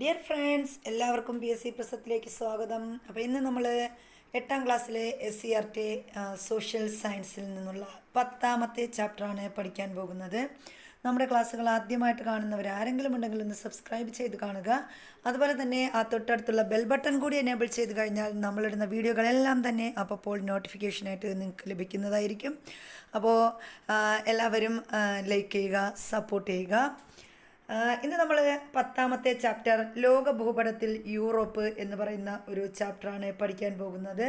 Dear friends എല്ലാവർക്കും P S C പ്രസത്തിലേക്ക് സ്വാഗതം. അപ്പോൾ ഇന്ന് നമ്മൾ എട്ടാം ക്ലാസ്സിലെ S C R T social സയൻസിൽ നിന്നുള്ള പത്താമത്തെ ചാപ്റ്ററാണ് പഠിക്കാൻ പോകുന്നത്. നമ്മുടെ ക്ലാസ്സുകൾ ആദ്യമായിട്ട് കാണുന്നവർ ആരെങ്കിലും ഉണ്ടെങ്കിൽ ഒന്ന് സബ്സ്ക്രൈബ് ചെയ്ത് കാണുക. അതുപോലെ തന്നെ ആ തൊട്ടടുത്തുള്ള ബെൽ ബട്ടൺ കൂടി എനേബിൾ ചെയ്ത് കഴിഞ്ഞാൽ നമ്മളിടുന്ന വീഡിയോകളെല്ലാം തന്നെ അപ്പോൾ നോട്ടിഫിക്കേഷനായിട്ട് നിങ്ങൾക്ക് ലഭിക്കുന്നതായിരിക്കും. അപ്പോൾ എല്ലാവരും ലൈക്ക് ചെയ്യുക സപ്പോർട്ട് ചെയ്യുക. ഇന്ന് നമ്മൾ പത്താമത്തെ ചാപ്റ്റർ ലോക ഭൂപടത്തിൽ യൂറോപ്പ് എന്ന് പറയുന്ന ഒരു ചാപ്റ്ററാണ് പഠിക്കാൻ പോകുന്നത്.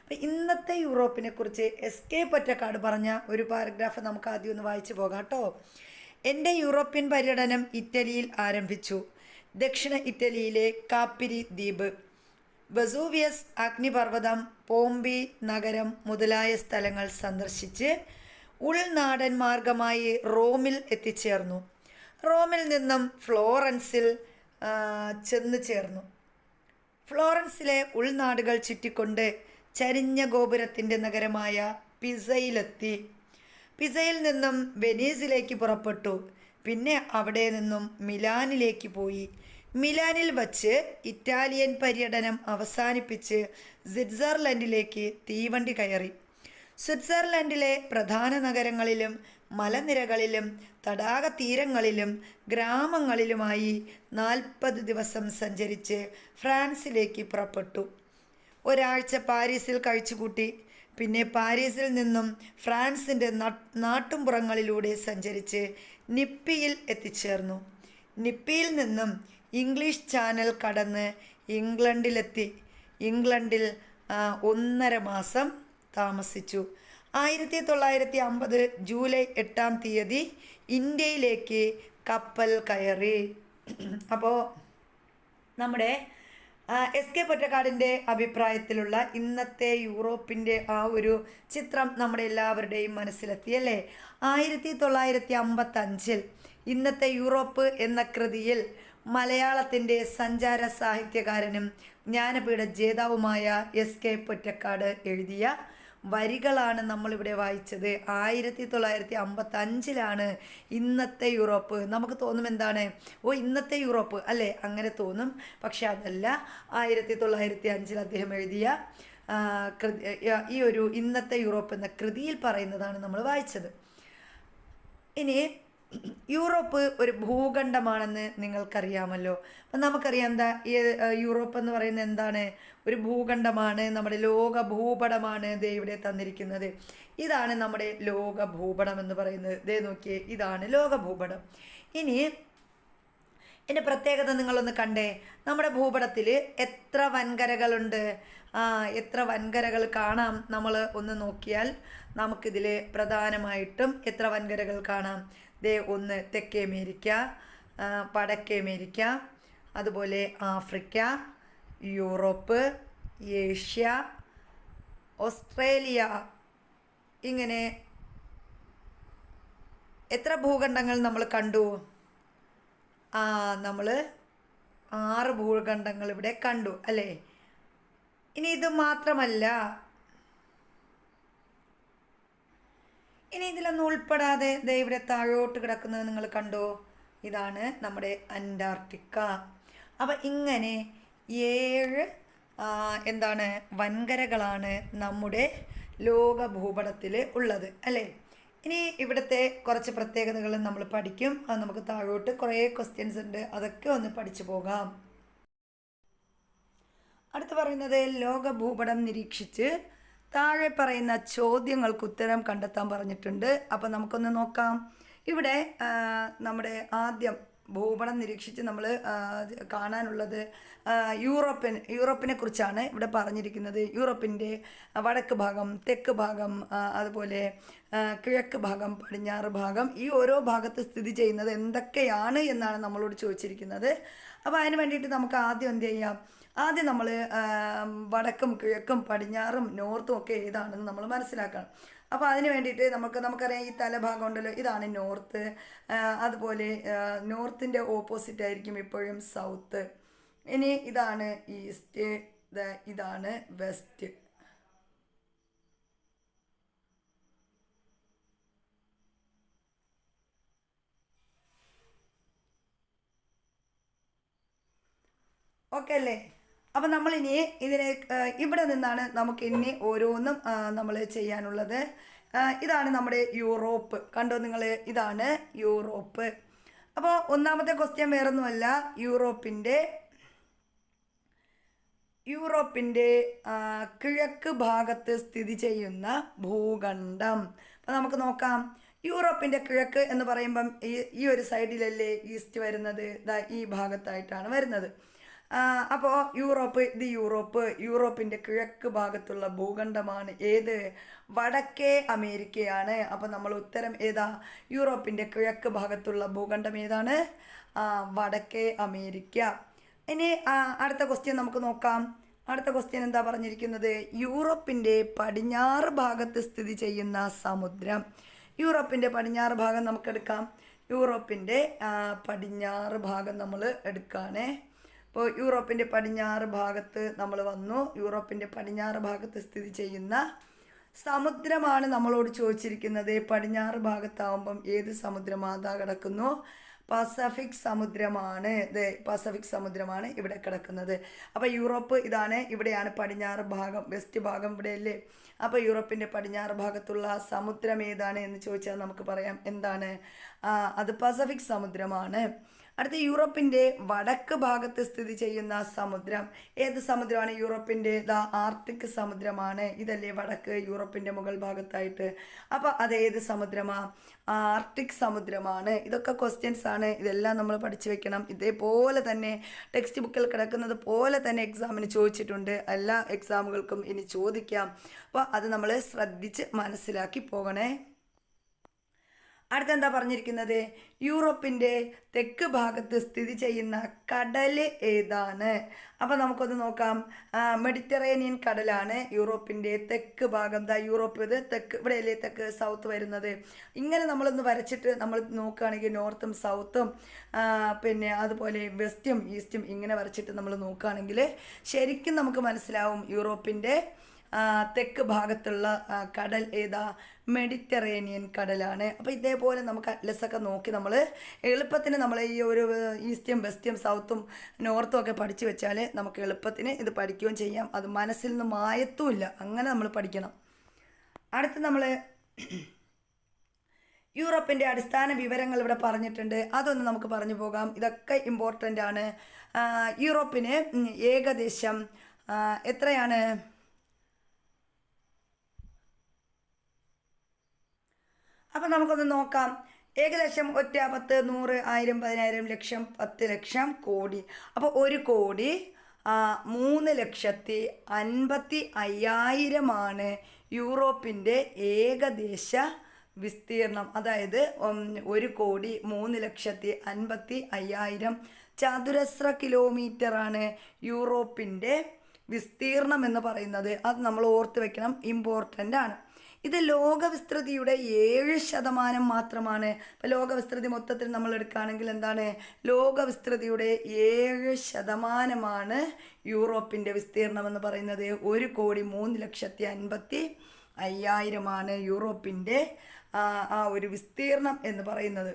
അപ്പം ഇന്നത്തെ യൂറോപ്പിനെ കുറിച്ച് എസ് കെ പൊറ്റക്കാട് പറഞ്ഞ ഒരു പാരഗ്രാഫ് നമുക്ക് ആദ്യം ഒന്ന് വായിച്ചു പോകാം കേട്ടോ. എന്റെ യൂറോപ്യൻ പര്യടനം ഇറ്റലിയിൽ ആരംഭിച്ചു. ദക്ഷിണ ഇറ്റലിയിലെ കാപ്പിരി ദ്വീപ്. വെസൂവിയസ് അഗ്നിപർവതം പോംബി നഗരം മുതലായ സ്ഥലങ്ങൾ സന്ദർശിച്ച് ഉൾനാടൻ മാർഗമായി റോമിൽ എത്തിച്ചേർന്നു. റോമിൽ നിന്നും ഫ്ലോറൻസിൽ ചെന്നു ചേർന്നു. ഫ്ലോറൻസിലെ ഉൾനാടുകൾ ചുറ്റിക്കൊണ്ട് ചരിഞ്ഞ ഗോപുരത്തിന്റെ നഗരമായ പിസയിലെത്തി. പിസയിൽ നിന്നും വെനീസിലേക്ക് പുറപ്പെട്ടു. പിന്നെ അവിടെ നിന്നും മിലാനിലേക്ക് പോയി. മിലാനിൽ വച്ച് ഇറ്റാലിയൻ പര്യടനം അവസാനിപ്പിച്ച് സ്വിറ്റ്സർലൻഡിലേക്ക് തീവണ്ടി കയറി. സ്വിറ്റ്സർലൻഡിലെ പ്രധാന നഗരങ്ങളിലും മലനിരകളിലും തടാക തീരങ്ങളിലും ഗ്രാമങ്ങളിലുമായി നാൽപ്പത് ദിവസം സഞ്ചരിച്ച് ഫ്രാൻസിലേക്ക് പുറപ്പെട്ടു. ഒരാഴ്ച പാരീസിൽ കഴിച്ചുകൂട്ടി. പിന്നെ പാരീസിൽ നിന്നും ഫ്രാൻസിന്റെ നാട്ടുംപുറങ്ങളിലൂടെ സഞ്ചരിച്ച് നിപ്പിയിൽ എത്തിച്ചേർന്നു. നിപ്പിയിൽ നിന്നും ഇംഗ്ലീഷ് ചാനൽ കടന്ന് ഇംഗ്ലണ്ടിലെത്തി. ഇംഗ്ലണ്ടിൽ ഒന്നര മാസം താമസിച്ചു. ആയിരത്തി തൊള്ളായിരത്തി അമ്പത് ജൂലൈ എട്ടാം തീയതി ഇന്ത്യയിലേക്ക് കപ്പൽ കയറി. അപ്പോൾ നമ്മുടെ എസ് കെ പൊറ്റക്കാടിന്റെ അഭിപ്രായത്തിലുള്ള ഇന്നത്തെ യൂറോപ്പിന്റെ ആ ഒരു ചിത്രം നമ്മുടെ എല്ലാവരുടെയും മനസ്സിലെത്തിയല്ലേ ആയിരത്തി തൊള്ളായിരത്തി അമ്പത്തഞ്ചിൽ ഇന്നത്തെ യൂറോപ്പ് എന്ന കൃതിയിൽ മലയാളത്തിന്റെ സഞ്ചാര സാഹിത്യകാരനും ജ്ഞാനപീഠ ജേതാവുമായ എസ് കെ പൊറ്റക്കാട് എഴുതിയ വരികളാണ് നമ്മളിവിടെ വായിച്ചത്. ആയിരത്തി തൊള്ളായിരത്തി അമ്പത്തി അഞ്ചിലാണ് ഇന്നത്തെ യൂറോപ്പ്. നമുക്ക് തോന്നും എന്താണ്? ഓ ഇന്നത്തെ യൂറോപ്പ്. അല്ലേ? അങ്ങനെ തോന്നും. പക്ഷെ അതല്ല. ആയിരത്തി തൊള്ളായിരത്തി അഞ്ചിൽ അദ്ദേഹം എഴുതിയ ഈ ഒരു ഇന്നത്തെ യൂറോപ്പ് എന്ന കൃതിയിൽ പറയുന്നതാണ് നമ്മൾ വായിച്ചത്. ഇനി യൂറോപ്പ് ഒരു ഭൂഖണ്ഡമാണെന്ന് നിങ്ങൾക്കറിയാമല്ലോ. അപ്പം നമുക്കറിയാം എന്താ യൂറോപ്പ് എന്ന് പറയുന്നത് എന്താണ്? ഒരു ഭൂഖണ്ഡമാണ് നമ്മുടെ ലോക ഭൂപടമാണ് ദേ ഇവിടെ തന്നിരിക്കുന്നത്. ഇതാണ് നമ്മുടെ ലോക ഭൂപടം എന്ന് പറയുന്നത്. ദേ നോക്കിയേ ഇതാണ് ലോക ഭൂപടം. ഇനി എന്റെ പ്രത്യേകത നിങ്ങളൊന്ന് കണ്ടേ. നമ്മുടെ ഭൂപടത്തിൽ എത്ര വൻകരകളുണ്ട്? എത്ര വൻകരകൾ കാണാം നമ്മൾ ഒന്ന് നോക്കിയാൽ നമുക്കിതിൽ പ്രധാനമായിട്ടും എത്ര വൻകരകൾ കാണാം? ദേ ഒന്ന് തെക്കേ അമേരിക്ക വടക്കേ അമേരിക്ക അതുപോലെ ആഫ്രിക്ക യൂറോപ്പ് ഏഷ്യ ഓസ്ട്രേലിയ ഇങ്ങനെ എത്ര ഭൂഖണ്ഡങ്ങൾ നമ്മൾ കണ്ടു? ആ നമ്മൾ ആറ് ഭൂഖണ്ഡങ്ങൾ ഇവിടെ കണ്ടു അല്ലേ? ഇനി ഇത് മാത്രമല്ല ഇനി ഇതിലൊന്നും ഉൾപ്പെടാതെ ദേ താഴോട്ട് കിടക്കുന്നത് നിങ്ങൾ കണ്ടോ? ഇതാണ് നമ്മുടെ അന്റാർട്ടിക്ക. അപ്പം ഇങ്ങനെ ഏഴ് എന്താണ് വൻകരകളാണ് നമ്മുടെ ലോക ഭൂപടത്തിൽ ഉള്ളത് അല്ലേ? ഇനി ഇവിടുത്തെ കുറച്ച് പ്രത്യേകതകൾ നമ്മൾ പഠിക്കും. അത് നമുക്ക് താഴോട്ട് കുറേ ക്വസ്റ്റ്യൻസ് ഉണ്ട്. അതൊക്കെ ഒന്ന് പഠിച്ചു പോകാം. അടുത്ത് പറയുന്നത് ലോക ഭൂപടം നിരീക്ഷിച്ച് താഴെ പറയുന്ന ചോദ്യങ്ങൾക്ക് ഉത്തരം കണ്ടെത്താൻ പറഞ്ഞിട്ടുണ്ട്. അപ്പം നമുക്കൊന്ന് നോക്കാം. ഇവിടെ നമ്മുടെ ആദ്യം ഭൂപടം നിരീക്ഷിച്ച് നമ്മൾ കാണാനുള്ളത് യൂറോപ്യൻ യൂറോപ്പിനെ കുറിച്ചാണ് ഇവിടെ പറഞ്ഞിരിക്കുന്നത്. യൂറോപ്പിന്റെ വടക്ക് ഭാഗം തെക്ക് ഭാഗം അതുപോലെ കിഴക്ക് ഭാഗം പടിഞ്ഞാറ് ഭാഗം ഈ ഓരോ ഭാഗത്ത് സ്ഥിതി ചെയ്യുന്നത് എന്തൊക്കെയാണ് എന്നാണ് നമ്മളോട് ചോദിച്ചിരിക്കുന്നത്. അപ്പോൾ അതിന് വേണ്ടിയിട്ട് നമുക്ക് ആദ്യം എന്ത് ചെയ്യാം? ആദ്യം നമ്മൾ വടക്കും കിഴക്കും പടിഞ്ഞാറും നോർത്തും ഒക്കെ ഏതാണെന്ന് നമ്മൾ മനസ്സിലാക്കണം. അപ്പോൾ അതിന് വേണ്ടിയിട്ട് നമുക്ക് നമുക്കറിയാം ഈ തലഭാഗം ഉണ്ടല്ലോ ഇതാണ് നോർത്ത്. അതുപോലെ നോർത്തിന്റെ ഓപ്പോസിറ്റ് ആയിരിക്കും ഇപ്പോഴും സൗത്ത്. ഇനി ഇതാണ് ഈസ്റ്റ് ഇതാണ് വെസ്റ്റ്. ഓക്കെ അല്ലേ? അപ്പം നമ്മളിനി ഇതിനെ ഇവിടെ നിന്നാണ് നമുക്ക് ഇനി ഓരോന്നും നമ്മൾ ചെയ്യാനുള്ളത്. ഇതാണ് നമ്മുടെ യൂറോപ്പ്. കണ്ടോ നിങ്ങൾ ഇതാണ് യൂറോപ്പ്. അപ്പോൾ ഒന്നാമത്തെ ക്വസ്റ്റ്യൻ വേറൊന്നുമല്ല. യൂറോപ്പിന്റെ യൂറോപ്പിന്റെ കിഴക്ക് ഭാഗത്ത് സ്ഥിതി ചെയ്യുന്ന ഭൂഖണ്ഡം. അപ്പോൾ നമുക്ക് നോക്കാം. യൂറോപ്പിന്റെ കിഴക്ക് എന്ന് പറയുമ്പം ഈ ഈ ഒരു സൈഡിലല്ലേ ഈസ്റ്റ് വരുന്നത്? ഈ ഭാഗത്തായിട്ടാണ് വരുന്നത്. അപ്പോൾ യൂറോപ്പ് ഇത് യൂറോപ്പ് യൂറോപ്പിന്റെ കിഴക്ക് ഭാഗത്തുള്ള ഭൂഖണ്ഡമാണ് ഏത്? വടക്കേ അമേരിക്കയാണ്. അപ്പോൾ നമ്മൾ ഉത്തരം ഏതാ? യൂറോപ്പിന്റെ കിഴക്ക് ഭാഗത്തുള്ള ഭൂഖണ്ഡം ഏതാണ്? വടക്കേ അമേരിക്ക. ഇനി അടുത്ത ക്വസ്റ്റ്യൻ നമുക്ക് നോക്കാം. അടുത്ത ക്വസ്റ്റ്യൻ എന്താ പറഞ്ഞിരിക്കുന്നത്? യൂറോപ്പിന്റെ പടിഞ്ഞാറ് ഭാഗത്ത് സ്ഥിതി ചെയ്യുന്ന സമുദ്രം. യൂറോപ്പിന്റെ പടിഞ്ഞാറ് ഭാഗം നമുക്ക് എടുക്കാം. യൂറോപ്പിന്റെ പടിഞ്ഞാറ് ഭാഗം നമ്മൾ എടുക്കുകയാണേ ഇപ്പോൾ യൂറോപ്പിന്റെ പടിഞ്ഞാറ് ഭാഗത്ത് നമ്മൾ വന്നു. യൂറോപ്പിന്റെ പടിഞ്ഞാറ് ഭാഗത്ത് സ്ഥിതി ചെയ്യുന്ന സമുദ്രമാണ് നമ്മളോട് ചോദിച്ചിരിക്കുന്നത്. പടിഞ്ഞാറ് ഭാഗത്താവുമ്പം ഏത് സമുദ്രമാതാ കിടക്കുന്നു? പസഫിക് സമുദ്രമാണ്. ഇത് പസഫിക് സമുദ്രമാണ് ഇവിടെ കിടക്കുന്നത്. അപ്പോൾ യൂറോപ്പ് ഇതാണ് ഇവിടെയാണ് പടിഞ്ഞാറ് ഭാഗം വെസ്റ്റ് ഭാഗം ഇവിടെയല്ലേ? അപ്പോൾ യൂറോപ്പിന്റെ പടിഞ്ഞാറ് ഭാഗത്തുള്ള സമുദ്രം ഏതാണ് എന്ന് ചോദിച്ചാൽ നമുക്ക് പറയാം എന്താണ്? അത് പസഫിക് സമുദ്രമാണ്. അടുത്ത യൂറോപ്പിന്റെ വടക്ക് ഭാഗത്ത് സ്ഥിതി ചെയ്യുന്ന സമുദ്രം. ഏത് സമുദ്രമാണ് യൂറോപ്പിന്റെ ദ ആർട്ടിക് സമുദ്രമാണ്. ഇതല്ലേ വടക്ക് യൂറോപ്പിന്റെ മുകൾ ഭാഗത്തായിട്ട്. അപ്പോൾ അത് ഏത് സമുദ്രമാ? ആർട്ടിക് സമുദ്രമാണ്. ഇതൊക്കെ ക്വസ്റ്റ്യൻസ് ആണ്. ഇതെല്ലാം നമ്മൾ പഠിച്ചു വെക്കണം. ഇതേപോലെ തന്നെ ടെക്സ്റ്റ് ബുക്കിൽ കിടക്കുന്നത് പോലെ തന്നെ എക്സാമിന് ചോദിച്ചിട്ടുണ്ട്. എല്ലാ എക്സാമുകൾക്കും ഇനി ചോദിക്കാം. അപ്പോൾ അത് നമ്മൾ ശ്രദ്ധിച്ച് മനസ്സിലാക്കി പോകണേ. അടുത്തെന്താ പറഞ്ഞിരിക്കുന്നത്? യൂറോപ്പിന്റെ തെക്ക് ഭാഗത്ത് സ്ഥിതി ചെയ്യുന്ന കടൽ ഏതാണ്? അപ്പോൾ നമുക്കൊന്ന് നോക്കാം. മെഡിറ്ററേനിയൻ കടലാണ് യൂറോപ്പിന്റെ തെക്ക് ഭാഗം. ദാ യൂറോപ്പ് ഇത് തെക്ക് ഇവിടെയല്ലേ തെക്ക് സൗത്ത് വരുന്നത്. ഇങ്ങനെ നമ്മളൊന്ന് വരച്ചിട്ട് നമ്മൾ നോക്കുകയാണെങ്കിൽ നോർത്തും സൗത്തും പിന്നെ അതുപോലെ വെസ്റ്റും ഈസ്റ്റും ഇങ്ങനെ വരച്ചിട്ട് നമ്മൾ നോക്കുകയാണെങ്കിൽ ശരിക്കും നമുക്ക് മനസ്സിലാവും യൂറോപ്പിന്റെ തെക്ക് ഭാഗത്തുള്ള കടൽ ഏതാ? മെഡിറ്ററേനിയൻ കടലാണ്. അപ്പോൾ ഇതേപോലെ നമുക്ക് അറ്റ്ലസൊക്കെ നോക്കി നമ്മൾ എളുപ്പത്തിന് നമ്മൾ ഈ ഒരു ഈസ്റ്റും വെസ്റ്റും സൗത്തും നോർത്തും ഒക്കെ പഠിച്ചു വെച്ചാൽ നമുക്ക് എളുപ്പത്തിന് ഇത് പഠിക്കുകയും ചെയ്യാം. അത് മനസ്സിൽ നിന്ന് മായത്തുമില്ല അങ്ങനെ നമ്മൾ പഠിക്കണം. അടുത്ത് നമ്മൾ യൂറോപ്പിന്റെ അടിസ്ഥാന വിവരങ്ങൾ ഇവിടെ പറഞ്ഞിട്ടുണ്ട്. അതൊന്ന് നമുക്ക് പറഞ്ഞു പോകാം. ഇതൊക്കെ ഇമ്പോർട്ടന്റ് ആണ്. യൂറോപ്പിന് ഏകദേശം എത്രയാണ്? അപ്പം നമുക്കൊന്ന് നോക്കാം. ഏകദേശം ഒറ്റ പത്ത് നൂറ് ആയിരം പതിനായിരം ലക്ഷം പത്ത് ലക്ഷം കോടി. അപ്പോൾ ഒരു കോടി മൂന്ന് ലക്ഷത്തി അൻപത്തി അയ്യായിരമാണ് യൂറോപ്പിന്റെ ഏകദേശ വിസ്തീർണം. അതായത് ഒരു കോടി മൂന്ന് ലക്ഷത്തി അൻപത്തി അയ്യായിരം ചതുരശ്ര കിലോമീറ്ററാണ് യൂറോപ്പിന്റെ വിസ്തീർണം എന്ന് പറയുന്നത്. അത് നമ്മൾ ഓർത്ത് വെക്കണം ഇമ്പോർട്ടന്റ് ആണ്. ഇത് ലോകവിസ്തൃതിയുടെ ഏഴ് ശതമാനം മാത്രമാണ്. ഇപ്പോൾ ലോകവിസ്തൃതി മൊത്തത്തിൽ നമ്മൾ എടുക്കുകയാണെങ്കിൽ എന്താണ്? ലോകവിസ്തൃതിയുടെ ഏഴ് ശതമാനമാണ് യൂറോപ്പിന്റെ വിസ്തീർണം എന്ന് പറയുന്നത്. ഒരു കോടി മൂന്ന് ലക്ഷത്തി അൻപത്തി അയ്യായിരമാണ് യൂറോപ്പിന്റെ ആ ഒരു വിസ്തീർണം എന്ന് പറയുന്നത്.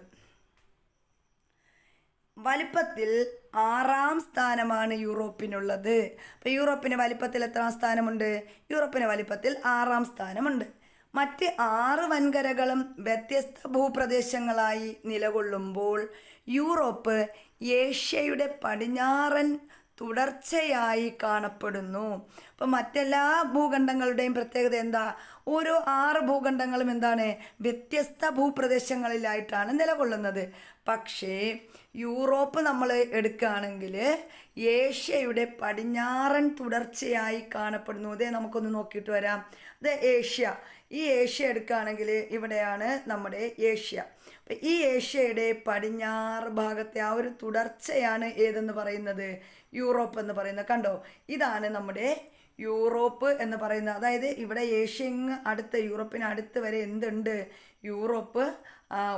വലിപ്പത്തിൽ ആറാം സ്ഥാനമാണ് യൂറോപ്പിനുള്ളത്. അപ്പോൾ യൂറോപ്പിന് വലിപ്പത്തിൽ എത്രാം സ്ഥാനമുണ്ട്? യൂറോപ്പിന് വലിപ്പത്തിൽ ആറാം സ്ഥാനമുണ്ട്. മറ്റ് ആറ് വൻകരകളും വ്യത്യസ്ത ഭൂപ്രദേശങ്ങളായി നിലകൊള്ളുമ്പോൾ യൂറോപ്പ് ഏഷ്യയുടെ പടിഞ്ഞാറൻ തുടർച്ചയായി കാണപ്പെടുന്നു. അപ്പം മറ്റെല്ലാ ഭൂഖണ്ഡങ്ങളുടെയും പ്രത്യേകത എന്താ? ഓരോ ആറ് ഭൂഖണ്ഡങ്ങളും എന്താണ്? വ്യത്യസ്ത ഭൂപ്രദേശങ്ങളിലായിട്ടാണ് നിലകൊള്ളുന്നത്. പക്ഷേ യൂറോപ്പ് നമ്മൾ എടുക്കുകയാണെങ്കിൽ ഏഷ്യയുടെ പടിഞ്ഞാറൻ തുടർച്ചയായി കാണപ്പെടുന്നു. അതേ നമുക്കൊന്ന് നോക്കിയിട്ട് വരാം. അതെ ഏഷ്യ. ഈ ഏഷ്യ എടുക്കുകയാണെങ്കിൽ ഇവിടെയാണ് നമ്മുടെ ഏഷ്യ. അപ്പം ഈ ഏഷ്യയുടെ പടിഞ്ഞാറ് ഭാഗത്തെ ആ ഒരു തുടർച്ചയാണ് ഏതെന്ന് പറയുന്നത്? യൂറോപ്പ് എന്ന് പറയുന്നത്. കണ്ടോ? ഇതാണ് നമ്മുടെ യൂറോപ്പ് എന്ന് പറയുന്നത്. അതായത് ഇവിടെ ഏഷ്യ ഇങ്ങ് അടുത്ത് യൂറോപ്പിന് അടുത്ത് വരെ എന്തുണ്ട്? യൂറോപ്പ്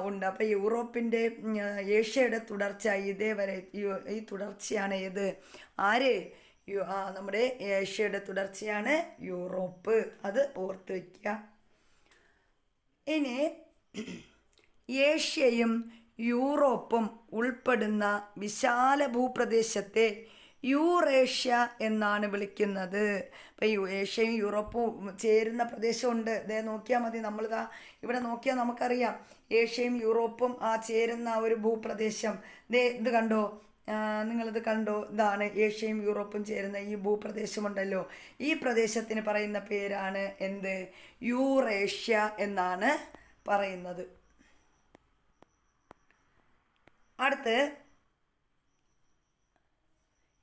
ഉണ്ട്. അപ്പോൾ യൂറോപ്പിന്റെ ഏഷ്യയുടെ തുടർച്ച ഇതേ വരെ ഈ- തുടർച്ചയാണ് ഏത്? ആര്? നമ്മുടെ ഏഷ്യയുടെ തുടർച്ചയാണ് യൂറോപ്പ്. അത് ഓർത്ത് വയ്ക്കുക ഇനി ഏഷ്യയും യൂറോപ്പും ഉൾപ്പെടുന്ന വിശാല ഭൂപ്രദേശത്തെ യൂറേഷ്യ എന്നാണ് വിളിക്കുന്നത്. ഇപ്പം യു ഏഷ്യയും യൂറോപ്പും ചേരുന്ന പ്രദേശമുണ്ട്. ഇതേ നോക്കിയാൽ മതി നമ്മളിതാ ഇവിടെ നോക്കിയാൽ നമുക്കറിയാം. ഏഷ്യയും യൂറോപ്പും ആ ചേരുന്ന ഒരു ഭൂപ്രദേശം. ദേ ഇത് കണ്ടോ? നിങ്ങളിത് കണ്ടോ? ഇതാണ് ഏഷ്യയും യൂറോപ്പും ചേരുന്ന ഈ ഭൂപ്രദേശമുണ്ടല്ലോ. ഈ പ്രദേശത്തിന് പറയുന്ന പേരാണ് എന്ത്? യൂറേഷ്യ എന്നാണ് പറയുന്നത്. അടുത്ത്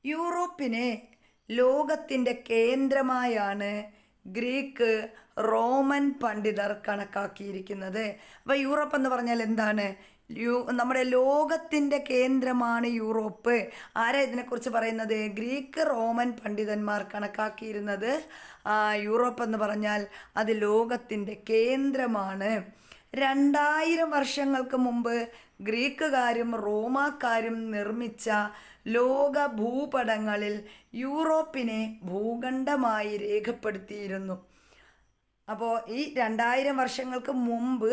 യൂറോപ്പിനെ ലോകത്തിന്റെ കേന്ദ്രമായാണ് ഗ്രീക്ക് റോമൻ പണ്ഡിതർ കണക്കാക്കിയിരിക്കുന്നത്. അപ്പോൾ യൂറോപ്പ് എന്ന് പറഞ്ഞാൽ എന്താണ്? നമ്മുടെ ലോകത്തിന്റെ കേന്ദ്രമാണ് യൂറോപ്പ്. ആരാ ഇതിനെക്കുറിച്ച് പറയുന്നത്? ഗ്രീക്ക് റോമൻ പണ്ഡിതന്മാർ കണക്കാക്കിയിരുന്നത് യൂറോപ്പ് എന്ന് പറഞ്ഞാൽ അത് ലോകത്തിന്റെ കേന്ദ്രമാണ്. രണ്ടായിരം വർഷങ്ങൾക്ക് മുമ്പ് ഗ്രീക്കുകാരും റോമാക്കാരും നിർമ്മിച്ച ലോക ഭൂപടങ്ങളിൽ യൂറോപ്പിനെ ഭൂഖണ്ഡമായി രേഖപ്പെടുത്തിയിരുന്നു. അപ്പോൾ ഈ രണ്ടായിരം വർഷങ്ങൾക്ക് മുമ്പ്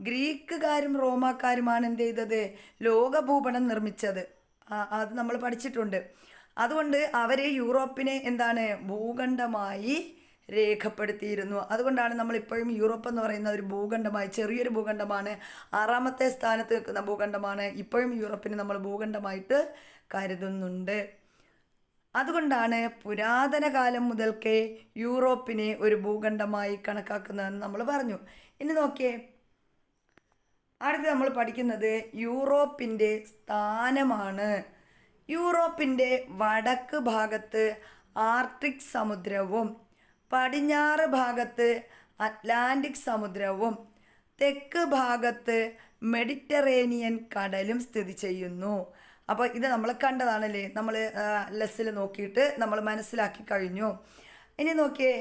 ഗ്രീക്കുകാരും റോമാക്കാരുമാണ് എന്ത് ചെയ്തത്? ലോകഭൂപടം നിർമ്മിച്ചത്. അത് നമ്മൾ പഠിച്ചിട്ടുണ്ട്. അതുകൊണ്ട് അവർ യൂറോപ്പിനെ എന്താണ്? ഭൂഖണ്ഡമായി രേഖപ്പെടുത്തിയിരുന്നു. അതുകൊണ്ടാണ് നമ്മൾ ഇപ്പോഴും യൂറോപ്പ് എന്ന് പറയുന്ന ഒരു ഭൂഖണ്ഡമായി ചെറിയൊരു ഭൂഖണ്ഡമാണ് ആറാമത്തെ സ്ഥാനത്ത് നിൽക്കുന്ന ഭൂഖണ്ഡമാണ് ഇപ്പോഴും യൂറോപ്പിനെ നമ്മൾ ഭൂഖണ്ഡമായിട്ട് കരുതുന്നുണ്ട്. അതുകൊണ്ടാണ് പുരാതന കാലം മുതൽക്കേ യൂറോപ്പിനെ ഒരു ഭൂഖണ്ഡമായി കണക്കാക്കുന്നതെന്ന് നമ്മൾ പറഞ്ഞു. ഇനി നോക്കിയേ അടുത്ത് നമ്മൾ പഠിക്കുന്നത് യൂറോപ്പിന്റെ സ്ഥാനമാണ്. യൂറോപ്പിന്റെ വടക്ക് ഭാഗത്ത് ആർട്ടിക് സമുദ്രവും പടിഞ്ഞാറ് ഭാഗത്ത് അറ്റ്ലാന്റിക് സമുദ്രവും തെക്ക് ഭാഗത്ത് മെഡിറ്ററേനിയൻ കടലും സ്ഥിതി ചെയ്യുന്നു. അപ്പോൾ ഇത് നമ്മൾ കണ്ടതാണല്ലേ? നമ്മൾ ലെസ്സിൽ നോക്കിയിട്ട് നമ്മൾ മനസ്സിലാക്കി കഴിഞ്ഞു. ഇനി നോക്കിയേ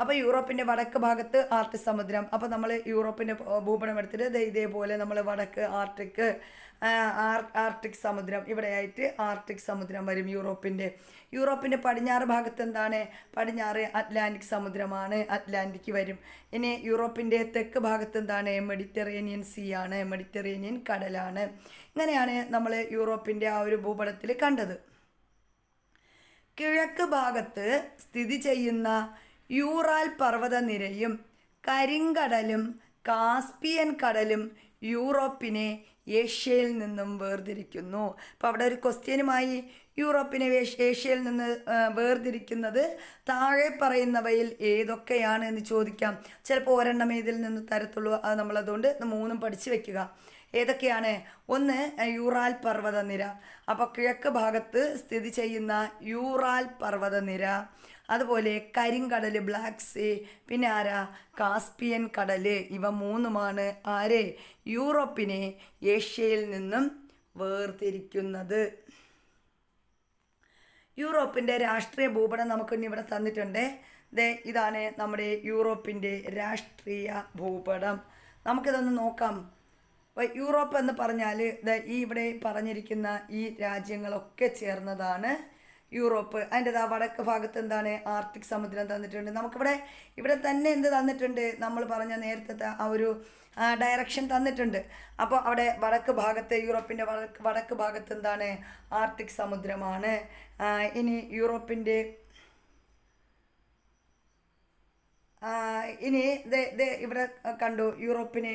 അപ്പോൾ യൂറോപ്പിന്റെ വടക്ക് ഭാഗത്ത് ആർട്ടിക് സമുദ്രം. അപ്പോൾ നമ്മൾ യൂറോപ്പിന്റെ ഭൂപടം എടുത്തിട്ട് ഇതേപോലെ നമ്മൾ വടക്ക് ആർട്ടിക് ആർ- ആർട്ടിക് സമുദ്രം. ഇവിടെയായിട്ട് ആർട്ടിക് സമുദ്രം വരും യൂറോപ്പിന്റെ യൂറോപ്പിന്റെ പടിഞ്ഞാറ് ഭാഗത്ത് എന്താണ്? പടിഞ്ഞാറ് അറ്റ്ലാന്റിക് സമുദ്രമാണ് അറ്റ്ലാന്റിക് വരും. ഇനി യൂറോപ്പിന്റെ തെക്ക് ഭാഗത്ത് എന്താണ്? മെഡിറ്ററേനിയൻ സീ ആണ്. മെഡിറ്ററേനിയൻ കടലാണ്. ഇങ്ങനെയാണ് നമ്മൾ യൂറോപ്പിന്റെ ആ ഒരു ഭൂപടത്തിൽ കണ്ടത്. കിഴക്ക് ഭാഗത്ത് സ്ഥിതി ചെയ്യുന്ന യൂറാൽ പർവതനിരയും കരിങ്കടലും കാസ്പിയൻ കടലും യൂറോപ്പിനെ ഏഷ്യയിൽ നിന്നും വേർതിരിക്കുന്നു. അപ്പോൾ അവിടെ ഒരു ക്വസ്റ്റ്യനുമായി യൂറോപ്പിനെ ഏഷ്യയിൽ നിന്ന് വേർതിരിക്കുന്നത് താഴെ പറയുന്നവയിൽ ഏതൊക്കെയാണ് എന്ന് ചോദിക്കാം. ചിലപ്പോൾ ഒരെണ്ണം ഇതിൽ നിന്ന് തരത്തുള്ളൂ അത് നമ്മളതുകൊണ്ട് മൂന്നും പഠിച്ചു വെക്കുക. ഏതൊക്കെയാണ്? ഒന്ന് യൂറാൽ പർവതനിര. അപ്പോൾ കിഴക്ക് ഭാഗത്ത് സ്ഥിതി ചെയ്യുന്ന യൂറാൽ പർവതനിര അതുപോലെ കരിങ്കടൽ ബ്ലാക്ക് സീ പിന്നെ ആരാ? കാസ്പിയൻ കടൽ. ഇവ മൂന്നുമാണ് ആരെ? യൂറോപ്പിനെ ഏഷ്യയിൽ നിന്നും വേർതിരിക്കുന്നത്. യൂറോപ്പിന്റെ രാഷ്ട്രീയ ഭൂപടം നമുക്കിന്ന് ഇവിടെ തന്നിട്ടുണ്ട്. ദേ ഇതാണ് നമ്മുടെ യൂറോപ്പിന്റെ രാഷ്ട്രീയ ഭൂപടം. നമുക്കിതൊന്ന് നോക്കാം. യൂറോപ്പ് എന്ന് പറഞ്ഞാൽ ഈ ഇവിടെ പറഞ്ഞിരിക്കുന്ന ഈ രാജ്യങ്ങളൊക്കെ ചേർന്നതാണ് യൂറോപ്പ്. അതിന്റെ ആ വടക്ക് ഭാഗത്ത് എന്താണ്? ആർട്ടിക് സമുദ്രം തന്നിട്ടുണ്ട്. നമുക്കിവിടെ ഇവിടെ തന്നെ എന്ത് തന്നിട്ടുണ്ട്? നമ്മൾ പറഞ്ഞ നേരത്തെ ആ ഒരു ഡയറക്ഷൻ തന്നിട്ടുണ്ട്. അപ്പോൾ അവിടെ വടക്ക് ഭാഗത്ത് യൂറോപ്പിന്റെ വടക്ക് വടക്ക് ഭാഗത്ത് എന്താണ്? ആർട്ടിക് സമുദ്രമാണ്. ഇനി യൂറോപ്പിന്റെ ഇനി ഇവിടെ കണ്ടു യൂറോപ്പിന്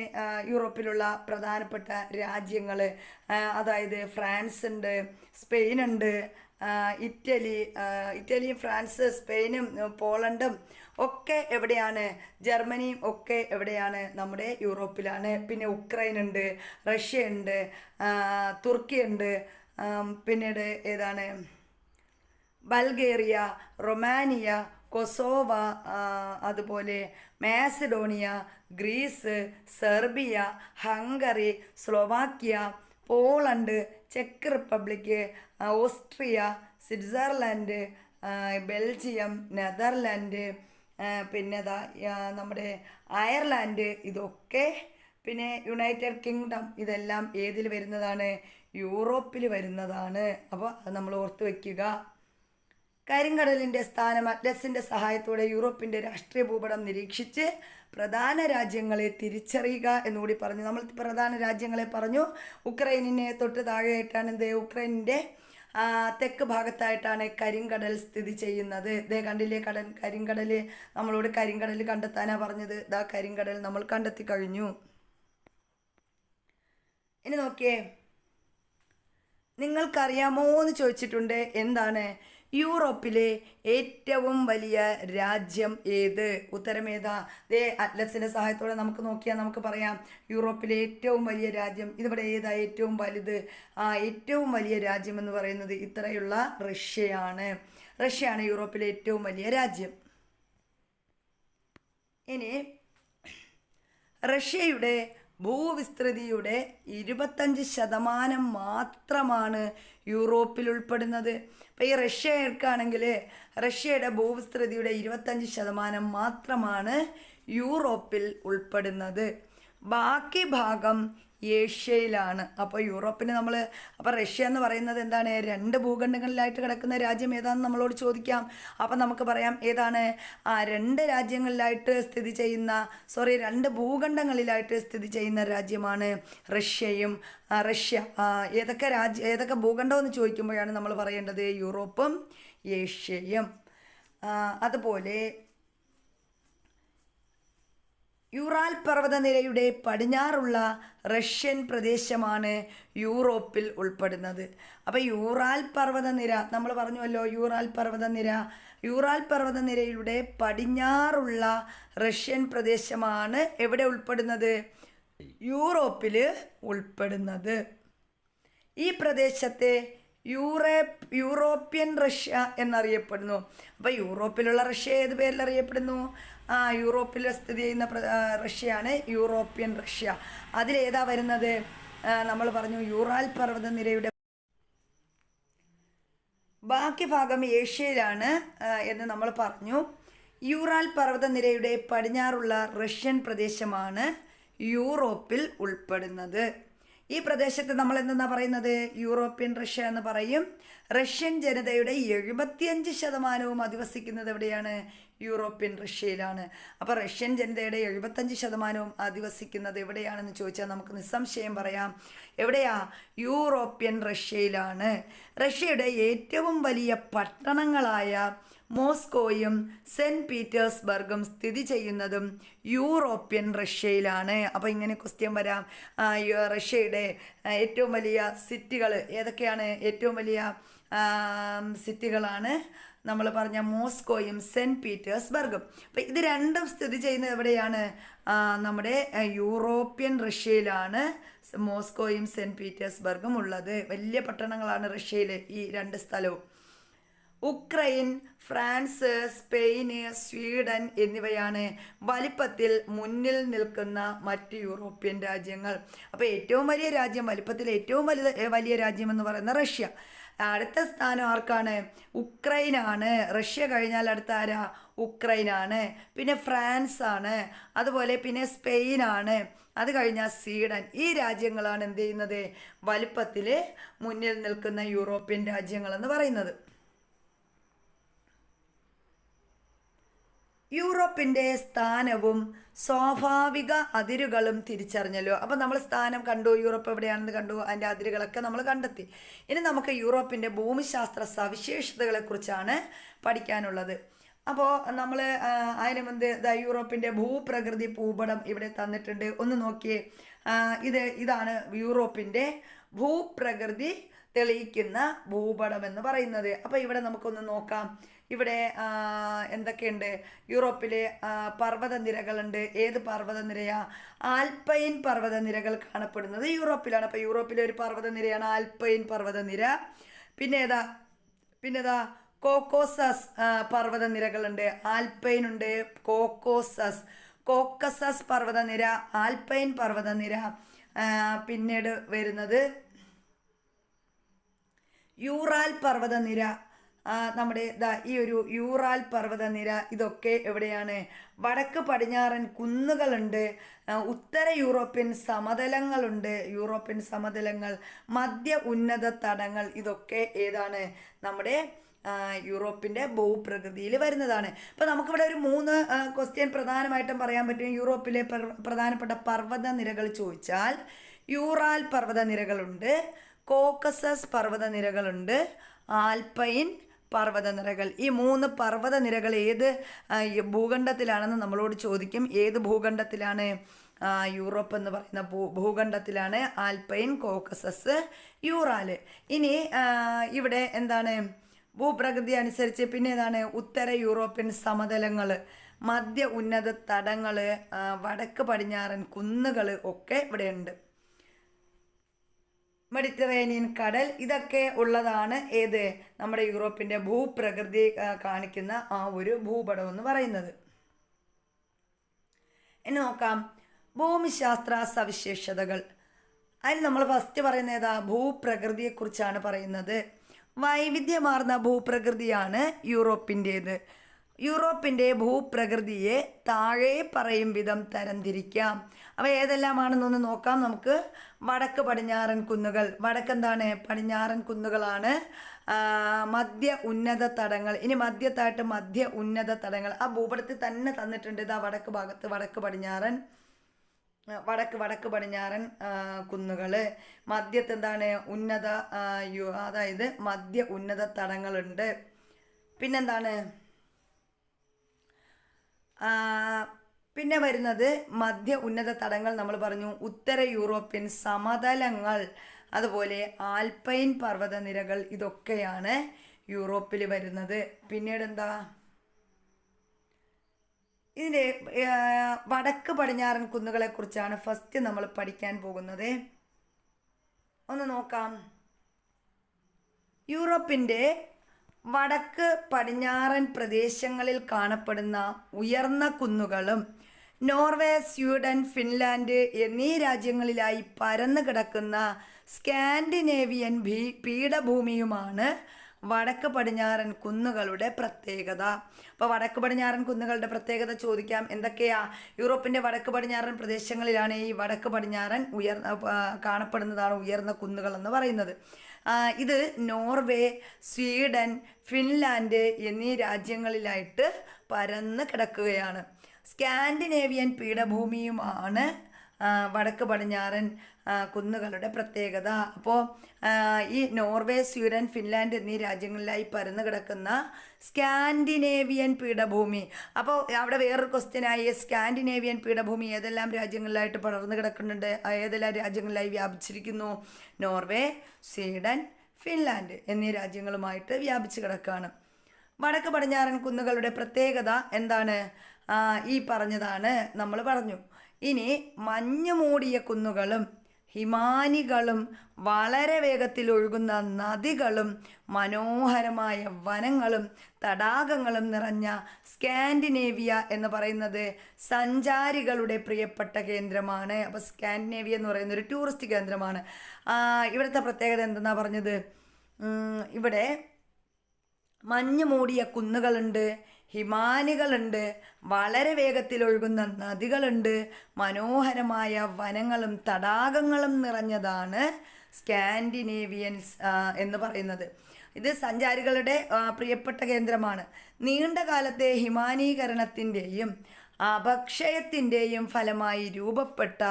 യൂറോപ്പിലുള്ള പ്രധാനപ്പെട്ട രാജ്യങ്ങൾ. അതായത് ഫ്രാൻസ് ഉണ്ട് സ്പെയിൻ ഉണ്ട് ഇറ്റലി ഇറ്റലിയും ഫ്രാൻസ് സ്പെയിനും പോളണ്ടും ഒക്കെ എവിടെയാണ്? ജർമ്മനിയും ഒക്കെ എവിടെയാണ്? നമ്മുടെ യൂറോപ്പിലാണ്. പിന്നെ ഉക്രൈൻ ഉണ്ട് റഷ്യ ഉണ്ട് തുർക്കി ഉണ്ട് പിന്നീട് ഏതാണ്? ബൾഗേറിയ റൊമാനിയ കൊസോവ അതുപോലെ Macedonia Greece Serbia Hungary Slovakia Poland check Republic Austria Switzerland Belgium Netherland പിന്നെ നമ്മുടെ അയർലാൻഡ് ഇതൊക്കെ പിന്നെ യുണൈറ്റഡ് കിങ്ഡം ഇതെല്ലാം ഏതിൽ വരുന്നതാണ്? യൂറോപ്പിൽ വരുന്നതാണ്. അപ്പോൾ അത് നമ്മൾ ഓർത്ത് വയ്ക്കുക കരിങ്കടലിന്റെ സ്ഥാനം അറ്റ്ലസിന്റെ സഹായത്തോടെ യൂറോപ്പിന്റെ രാഷ്ട്രീയ ഭൂപടം നിരീക്ഷിച്ച് പ്രധാന രാജ്യങ്ങളെ തിരിച്ചറിയുക എന്നുകൂടി പറഞ്ഞു. നമ്മൾ പ്രധാന രാജ്യങ്ങളെ പറഞ്ഞു. ഉക്രൈനിനെ തൊട്ട് താഴെയായിട്ടാണ് എന്ത് ഉക്രൈനിന്റെ തെക്ക് ഭാഗത്തായിട്ടാണ് കരിങ്കടൽ സ്ഥിതി ചെയ്യുന്നത്. ദേ കണ്ടില്ലേ കടൽ കരിങ്കടൽ നമ്മളോട് കരിങ്കടൽ കണ്ടെത്താനാണ് പറഞ്ഞത്. ഇതാ കരിങ്കടൽ നമ്മൾ കണ്ടെത്തി കഴിഞ്ഞു. ഇനി നോക്കിയേ. നിങ്ങൾക്കറിയാമോ എന്ന് ചോദിച്ചിട്ടുണ്ട്. എന്താണ്? യൂറോപ്പിലെ ഏറ്റവും വലിയ രാജ്യം ഏത്? ഉത്തരമേതാ? ദേ അറ്റ്ലസിന്റെ സഹായത്തോടെ നമുക്ക് നോക്കിയാൽ നമുക്ക് പറയാം. യൂറോപ്പിലെ ഏറ്റവും വലിയ രാജ്യം ഇതിവിടെ ഏതാ ഏറ്റവും വലുത്? ആ ഏറ്റവും വലിയ രാജ്യം എന്ന് പറയുന്നത് ഇത്രയുള്ള റഷ്യയാണ്. റഷ്യയാണ് യൂറോപ്പിലെ ഏറ്റവും വലിയ രാജ്യം. ഇനി റഷ്യയുടെ ഭൂവിസ്തൃതിയുടെ ഇരുപത്തഞ്ച് ശതമാനം മാത്രമാണ് യൂറോപ്പിൽ ഉൾപ്പെടുന്നത്. ഇപ്പോൾ ഈ റഷ്യ എടുക്കുകയാണെങ്കിൽ റഷ്യയുടെ ഭൂവിസ്തൃതിയുടെ ഇരുപത്തഞ്ച് ശതമാനം മാത്രമാണ് യൂറോപ്പിൽ ഉൾപ്പെടുന്നത്. ബാക്കി ഭാഗം ഏഷ്യയിലാണ്. അപ്പോൾ യൂറോപ്പിന് നമ്മൾ അപ്പോൾ റഷ്യ എന്ന് പറയുന്നത് എന്താണ്? രണ്ട് ഭൂഖണ്ഡങ്ങളിലായിട്ട് കിടക്കുന്ന രാജ്യം ഏതാണെന്ന് നമ്മളോട് ചോദിക്കാം. അപ്പം നമുക്ക് പറയാം ഏതാണ്? ആ രണ്ട് രാജ്യങ്ങളിലായിട്ട് സ്ഥിതി ചെയ്യുന്ന സോറി രണ്ട് ഭൂഖണ്ഡങ്ങളിലായിട്ട് സ്ഥിതി ചെയ്യുന്ന രാജ്യമാണ് റഷ്യയും. റഷ്യ ഏതൊക്കെ രാജ്യ ഏതൊക്കെ ഭൂഖണ്ഡമെന്ന് ചോദിക്കുമ്പോഴാണ് നമ്മൾ പറയേണ്ടത്? യൂറോപ്പും ഏഷ്യയും. അതുപോലെ യൂറാൽ പർവതനിരയുടെ പടിഞ്ഞാറുള്ള റഷ്യൻ പ്രദേശമാണ് യൂറോപ്പിൽ ഉൾപ്പെടുന്നത്. അപ്പോൾ യൂറാൽ പർവതനിര നമ്മൾ പറഞ്ഞുവല്ലോ യൂറാൽ പർവതനിര യൂറാൽ പർവതനിരയുടെ പടിഞ്ഞാറുള്ള റഷ്യൻ പ്രദേശമാണ് എവിടെ ഉൾപ്പെടുന്നത്? യൂറോപ്പിൽ ഉൾപ്പെടുന്നത്. ഈ പ്രദേശത്തെ യൂറോപ്പ് യൂറോപ്യൻ റഷ്യ എന്നറിയപ്പെടുന്നു. അപ്പോൾ യൂറോപ്പിലുള്ള റഷ്യ ഏത് പേരിൽ അറിയപ്പെടുന്നു യൂറോപ്പിൽ സ്ഥിതി ചെയ്യുന്ന റഷ്യയാണ് യൂറോപ്യൻ റഷ്യ. അതിലേതാ വരുന്നത്? നമ്മൾ പറഞ്ഞു യൂറാൽ പർവതനിരയുടെ ബാക്കി ഭാഗം ഏഷ്യയിലാണ് എന്ന് നമ്മൾ പറഞ്ഞു. യൂറാൽ പർവതനിരയുടെ പടിഞ്ഞാറുള്ള റഷ്യൻ പ്രദേശമാണ് യൂറോപ്പിൽ ഉൾപ്പെടുന്നത്. ഈ പ്രദേശത്ത് നമ്മൾ എന്തെന്നാ പറയുന്നത്? യൂറോപ്യൻ റഷ്യ എന്ന് പറയും. റഷ്യൻ ജനതയുടെ എഴുപത്തിയഞ്ച് ശതമാനവും അധിവസിക്കുന്നത് എവിടെയാണ്? യൂറോപ്യൻ റഷ്യയിലാണ്. അപ്പോൾ റഷ്യൻ ജനതയുടെ എഴുപത്തഞ്ച് ശതമാനവും അധിവസിക്കുന്നത് എവിടെയാണെന്ന് ചോദിച്ചാൽ നമുക്ക് നിസ്സംശയം പറയാം. എവിടെയാ? യൂറോപ്യൻ റഷ്യയിലാണ്. റഷ്യയുടെ ഏറ്റവും വലിയ പട്ടണങ്ങളായ മോസ്കോയും സെന്റ് പീറ്റേഴ്സ്ബർഗും സ്ഥിതി ചെയ്യുന്നതും യൂറോപ്യൻ റഷ്യയിലാണ്. അപ്പോൾ ഇങ്ങനെ ക്വസ്റ്റ്യൻ വരാം. റഷ്യയുടെ ഏറ്റവും വലിയ സിറ്റികൾ ഏതൊക്കെയാണ്? ഏറ്റവും വലിയ സിറ്റികളാണ്? നമ്മൾ പറഞ്ഞ മോസ്കോയും സെന്റ് പീറ്റേഴ്സ്ബർഗും. അപ്പോൾ ഇത് രണ്ടും സ്ഥിതി ചെയ്യുന്നത് എവിടെയാണ്? നമ്മുടെ യൂറോപ്യൻ റഷ്യയിലാണ് മോസ്കോയും സെന്റ് പീറ്റേഴ്സ്ബർഗും ഉള്ളത്. വലിയ പട്ടണങ്ങളാണ് റഷ്യയിൽ ഈ രണ്ട് സ്ഥലവും. ഉക്രൈൻ ഫ്രാൻസ് സ്പെയിന് സ്വീഡൻ എന്നിവയാണ് വലിപ്പത്തിൽ മുന്നിൽ നിൽക്കുന്ന മറ്റ് യൂറോപ്യൻ രാജ്യങ്ങൾ. അപ്പോൾ ഏറ്റവും വലിയ രാജ്യം വലിപ്പത്തിൽ ഏറ്റവും വലുത് വലിയ രാജ്യം എന്ന് പറയുന്ന റഷ്യ. അടുത്ത സ്ഥാനം ആർക്കാണ്? ഉക്രൈനാണ്. റഷ്യ കഴിഞ്ഞാൽ അടുത്ത ആരാ? ഉക്രൈനാണ്. പിന്നെ ഫ്രാൻസ് ആണ് അതുപോലെ പിന്നെ സ്പെയിനാണ്. അത് കഴിഞ്ഞാൽ സ്വീഡൻ. ഈ രാജ്യങ്ങളാണ് എന്ത് ചെയ്യുന്നത്? വലുപ്പത്തിൽ മുന്നിൽ നിൽക്കുന്ന യൂറോപ്യൻ രാജ്യങ്ങളെന്ന് പറയുന്നത്. യൂറോപ്പിന്റെ സ്ഥാനവും സ്വാഭാവിക അതിരുകളും തിരിച്ചറിഞ്ഞല്ലോ. അപ്പം നമ്മൾ സ്ഥാനം കണ്ടു യൂറോപ്പ് എവിടെയാണെന്ന് കണ്ടു അതിന്റെ അതിരുകളൊക്കെ നമ്മൾ കണ്ടെത്തി. ഇനി നമുക്ക് യൂറോപ്പിന്റെ ഭൂമിശാസ്ത്ര സവിശേഷതകളെക്കുറിച്ചാണ് പഠിക്കാനുള്ളത്. അപ്പോൾ നമ്മൾ അതിന് മുൻപ് ഇതാ യൂറോപ്പിന്റെ ഭൂപ്രകൃതി ഭൂപടം ഇവിടെ തന്നിട്ടുണ്ട്. ഒന്ന് നോക്കിയേ. ഇത് ഇതാണ് യൂറോപ്പിന്റെ ഭൂപ്രകൃതി തെളിയിക്കുന്ന ഭൂപടം എന്ന് പറയുന്നത്. അപ്പോൾ ഇവിടെ നമുക്കൊന്ന് നോക്കാം. ഇവിടെ എന്തൊക്കെയുണ്ട്? യൂറോപ്പിലെ പർവത പർവതനിരകളുണ്ട്. ഏത് പർവതനിരയാ? ആൽപ്പൈൻ പർവതനിരകൾ കാണപ്പെടുന്നത് യൂറോപ്പിലാണ്. അപ്പോൾ യൂറോപ്പിലെ ഒരു പർവതനിരയാണ് ആൽപ്പൈൻ പർവതനിര. പിന്നെ ഏതാ? പിന്നെ ഏതാ? കോക്കോസസ് പർവത പർവതനിരകളുണ്ട്. ആൽപ്പൈൻ ഉണ്ട് കോക്കോസസ്. Caucasus പർവതനിര alpine പർവതനിര. നിര പിന്നീട് വരുന്നത് യൂറാൽ പർവതനിര. നമ്മുടെ ദാ ഈ ഒരു യൂറാൽ പർവതനിര ഇതൊക്കെ എവിടെയാണ്? വടക്ക് പടിഞ്ഞാറൻ കുന്നുകളുണ്ട് ഉത്തര യൂറോപ്യൻ സമതലങ്ങളുണ്ട് യൂറോപ്യൻ സമതലങ്ങൾ മധ്യ ഉന്നത തടങ്ങൾ ഇതൊക്കെ ഏതാണ്? നമ്മുടെ യൂറോപ്പിന്റെ ഭൂപ്രകൃതിയിൽ വരുന്നതാണ്. അപ്പോൾ നമുക്കിവിടെ ഒരു മൂന്ന് ക്വസ്റ്റ്യൻ പ്രധാനമായിട്ടും പറയാൻ പറ്റും. യൂറോപ്പിലെ പ്രധാനപ്പെട്ട പർവത നിരകൾ ചോദിച്ചാൽ യൂറാൽ പർവത നിരകളുണ്ട് കോക്കസസ് പർവത നിരകളുണ്ട് ആൽപൈൻ പർവതനിരകൾ. ഈ മൂന്ന് പർവതനിരകൾ ഏത് ഭൂഖണ്ഡത്തിലാണെന്ന് നമ്മളോട് ചോദിക്കും. ഏത് ഭൂഖണ്ഡത്തിലാണ് യൂറോപ്പ് എന്ന് പറയുന്ന ഭൂ ഭൂഖണ്ഡത്തിലാണ് ആൽപൈൻ കോക്കസസ് യൂറാൽ. ഇനി ഇവിടെ എന്താണ് ഭൂപ്രകൃതി അനുസരിച്ച് പിന്നെ ഏതാണ് ഉത്തര യൂറോപ്യൻ സമതലങ്ങൾ മധ്യ ഉന്നത തടങ്ങൾ വടക്ക് പടിഞ്ഞാറൻ കുന്നുകൾ ഒക്കെ ഇവിടെയുണ്ട്. മെഡിറ്ററേനിയൻ കടൽ ഇതൊക്കെ ഉള്ളതാണ് ഏത്? നമ്മുടെ യൂറോപ്പിന്റെ ഭൂപ്രകൃതി കാണിക്കുന്ന ആ ഒരു ഭൂപടം എന്ന് പറയുന്നത്. ഇനി നോക്കാം. ഭൂമിശാസ്ത്ര സവിശേഷതകൾ. അതിന് നമ്മൾ ഫസ്റ്റ് പറയുന്നത് ഏതാ? ഭൂപ്രകൃതിയെക്കുറിച്ചാണ് പറയുന്നത്. വൈവിധ്യമാർന്ന ഭൂപ്രകൃതിയാണ് യൂറോപ്പിന്റേത് യൂറോപ്പിന്റെ ഭൂപ്രകൃതിയെ താഴെ പറയും വിധം തരംതിരിക്കാം. അവ ഏതെല്ലാമാണെന്നൊന്ന് നോക്കാം. നമുക്ക് വടക്ക് പടിഞ്ഞാറൻ കുന്നുകൾ. വടക്കെന്താണ്? പടിഞ്ഞാറൻ കുന്നുകളാണ്. മധ്യ ഉന്നത തടങ്ങൾ. ഇനി മധ്യത്തായിട്ട് മധ്യ ഉന്നത തടങ്ങൾ. ആ ഭൂപടത്തിൽ തന്നെ തന്നിട്ടുണ്ട് ഇതാ വടക്ക് ഭാഗത്ത് വടക്ക് പടിഞ്ഞാറൻ വടക്ക് വടക്ക് പടിഞ്ഞാറൻ കുന്നുകൾ മധ്യത്ത് എന്താണ് ഉന്നത അതായത് മധ്യ ഉന്നത തടങ്ങളുണ്ട്. പിന്നെന്താണ്? പിന്നെ വരുന്നത് മധ്യ ഉന്നത തടങ്ങൾ നമ്മൾ പറഞ്ഞു. ഉത്തര യൂറോപ്യൻ സമതലങ്ങൾ അതുപോലെ ആൽപൈൻ പർവതനിരകൾ ഇതൊക്കെയാണ് യൂറോപ്പിൽ വരുന്നത്. പിന്നീട് എന്താ ഇതിന്റെ വടക്ക് പടിഞ്ഞാറൻ കുന്നുകളെ കുറിച്ചാണ് ഫസ്റ്റ് നമ്മൾ പഠിക്കാൻ പോകുന്നത്. ഒന്ന് നോക്കാം. യൂറോപ്പിന്റെ വടക്ക് പടിഞ്ഞാറൻ പ്രദേശങ്ങളിൽ കാണപ്പെടുന്ന ഉയർന്ന കുന്നുകളും നോർവേ സ്വീഡൻ ഫിൻലാൻഡ് എന്നീ രാജ്യങ്ങളിലായി പരന്നു കിടക്കുന്ന സ്കാൻഡിനേവിയൻ ഭീ പീഠഭൂമിയുമാണ് വടക്ക് പടിഞ്ഞാറൻ കുന്നുകളുടെ പ്രത്യേകത. അപ്പോൾ വടക്ക് പടിഞ്ഞാറൻ കുന്നുകളുടെ പ്രത്യേകത ചോദിക്കാം. എന്തൊക്കെയാ? യൂറോപ്പിന്റെ വടക്ക് പടിഞ്ഞാറൻ പ്രദേശങ്ങളിലാണ് ഈ വടക്ക് പടിഞ്ഞാറൻ ഉയർന്ന കാണപ്പെടുന്നതാണ് ഉയർന്ന കുന്നുകൾ എന്ന് പറയുന്നത്. ഇത് നോർവേ സ്വീഡൻ ഫിൻലാൻഡ് എന്നീ രാജ്യങ്ങളിലായിട്ട് പരന്ന് കിടക്കുകയാണ്. സ്കാൻഡിനേവിയൻ പീഠഭൂമിയുമാണ് വടക്ക് പടിഞ്ഞാറൻ കുന്നുകളുടെ പ്രത്യേകത. അപ്പോൾ ഈ നോർവേ സ്വീഡൻ ഫിൻലാൻഡ് എന്നീ രാജ്യങ്ങളിലായി പരന്നു കിടക്കുന്ന സ്കാൻഡിനേവിയൻ പീഠഭൂമി. അപ്പോൾ അവിടെ വേറൊരു ക്വസ്റ്റ്യനായി സ്കാൻഡിനേവിയൻ പീഠഭൂമി ഏതെല്ലാം രാജ്യങ്ങളിലായിട്ട് പടർന്നു കിടക്കുന്നുണ്ട്? ഏതെല്ലാം രാജ്യങ്ങളിലായി വ്യാപിച്ചിരിക്കുന്നു? നോർവേ സ്വീഡൻ ഫിൻലാൻഡ് എന്നീ രാജ്യങ്ങളുമായിട്ട് വ്യാപിച്ചു കിടക്കുകയാണ് വടക്ക് പടിഞ്ഞാറൻ കുന്നുകളുടെ പ്രത്യേകത എന്താണ്? ഈ പറഞ്ഞതാണ് നമ്മൾ പറഞ്ഞു. ഇനി മഞ്ഞ് മൂടിയ കുന്നുകളും ഹിമാനികളും വളരെ വേഗത്തിൽ ഒഴുകുന്ന നദികളും മനോഹരമായ വനങ്ങളും തടാകങ്ങളും നിറഞ്ഞ സ്കാൻഡിനേവിയ എന്ന് പറയുന്നത് സഞ്ചാരികളുടെ പ്രിയപ്പെട്ട കേന്ദ്രമാണ്. അപ്പോൾ സ്കാൻഡിനേവിയ എന്ന് പറയുന്ന ഒരു ടൂറിസ്റ്റ് കേന്ദ്രമാണ്. ഇവിടുത്തെ പ്രത്യേകത എന്തെന്നാണ് പറഞ്ഞത്? ഇവിടെ മഞ്ഞ് മൂടിയ കുന്നുകളുണ്ട്. ഹിമാനികളുണ്ട്. വളരെ വേഗത്തിൽ ഒഴുകുന്ന നദികളുണ്ട്. മനോഹരമായ വനങ്ങളും തടാകങ്ങളും നിറഞ്ഞതാണ് സ്കാൻഡിനേവിയൻസ് എന്ന് പറയുന്നത്. ഇത് സഞ്ചാരികളുടെ പ്രിയപ്പെട്ട കേന്ദ്രമാണ്. നീണ്ട കാലത്തെ ഹിമാനീകരണത്തിന്റെയും അപക്ഷയത്തിന്റെയും ഫലമായി രൂപപ്പെട്ട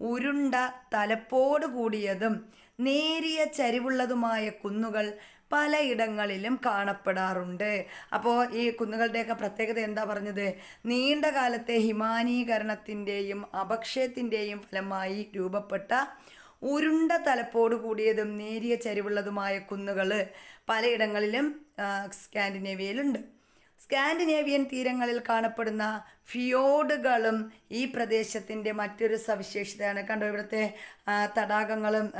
ഉരുണ്ട തലപ്പോട് കൂടിയതും നേരിയ ചരിവുള്ളതുമായ കുന്നുകൾ പലയിടങ്ങളിലും കാണപ്പെടാറുണ്ട്. അപ്പോൾ ഈ കുന്നുകളുടെയൊക്കെ പ്രത്യേകത എന്താ പറഞ്ഞത്? നീണ്ട കാലത്തെ ഹിമാനീകരണത്തിന്റെയും അപക്ഷയത്തിന്റെയും ഫലമായി രൂപപ്പെട്ട ഉരുണ്ട തലപ്പോട് കൂടിയതും നേരിയ ചരിവുള്ളതുമായ കുന്നുകൾ പലയിടങ്ങളിലും സ്കാൻഡിനേവിയയിലുണ്ട്. സ്കാൻഡിനേവിയൻ തീരങ്ങളിൽ കാണപ്പെടുന്ന ഫിയോഡുകളും ഈ പ്രദേശത്തിന്റെ മറ്റൊരു സവിശേഷതയാണ്. കണ്ടോ ഇവിടുത്തെ തടാകങ്ങളും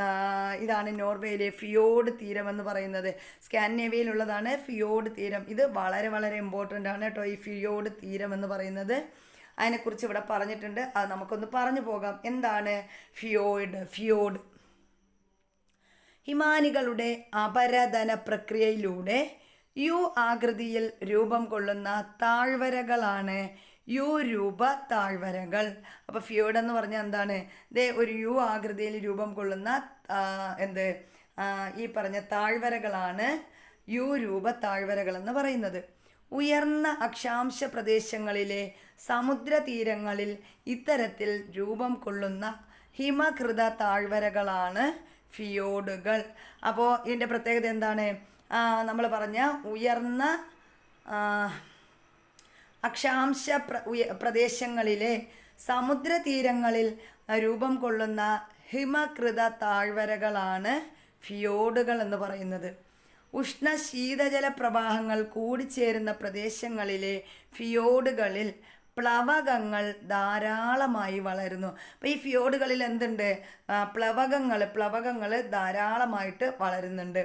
ഇതാണ് നോർവേയിലെ ഫിയോഡ് തീരം എന്ന് പറയുന്നത്. സ്കാൻഡിനേവിയയിലുള്ളതാണ് ഫിയോഡ് തീരം. ഇത് വളരെ വളരെ ഇമ്പോർട്ടന്റ് ആണ് കേട്ടോ ഈ ഫിയോഡ് തീരം എന്ന് പറയുന്നത്. അതിനെക്കുറിച്ച് ഇവിടെ പറഞ്ഞിട്ടുണ്ട്. അത് നമുക്കൊന്ന് പറഞ്ഞു പോകാം. എന്താണ് ഫിയോഡ്? ഫിയോഡ്. ഹിമാനികളുടെ അപരതന പ്രക്രിയയിലൂടെ യു ആകൃതിയിൽ രൂപം കൊള്ളുന്ന താഴ്വരകളാണ് യു രൂപ താഴ്വരകൾ. അപ്പോൾ ഫ്യൂഡ് എന്ന് പറഞ്ഞാൽ എന്താണ്? ദേ ഒരു യു ആകൃതിയിൽ രൂപം കൊള്ളുന്ന എന്ത്? ഈ പറഞ്ഞ താഴ്വരകളാണ് യു രൂപ താഴ്വരകൾ എന്ന് പറയുന്നത്. ഉയർന്ന അക്ഷാംശ പ്രദേശങ്ങളിലെ സമുദ്രതീരങ്ങളിൽ ഇത്തരത്തിൽ രൂപം കൊള്ളുന്ന ഹിമകൃത താഴ്വരകളാണ് ഫിയോഡുകൾ അപ്പോൾ ഇതിന്റെ പ്രത്യേകത എന്താണ്? നമ്മൾ പറഞ്ഞ ഉയർന്ന അക്ഷാംശ പ്ര പ്രദേശങ്ങളിലെ സമുദ്രതീരങ്ങളിൽ രൂപം കൊള്ളുന്ന ഹിമകൃത താഴ്വരകളാണ് ഫിയോഡുകൾ എന്ന് പറയുന്നത്. ഉഷ്ണ ശീതജല പ്രവാഹങ്ങൾ കൂടിച്ചേരുന്ന പ്രദേശങ്ങളിലെ ഫിയോഡുകളിൽ പ്ലവകങ്ങൾ ധാരാളമായി വളരുന്നു. അപ്പോൾ ഈ ഫിയോഡുകളിൽ എന്തുണ്ട്? പ്ലവകങ്ങൾ പ്ലവകങ്ങൾ ധാരാളമായിട്ട് വളരുന്നുണ്ട്.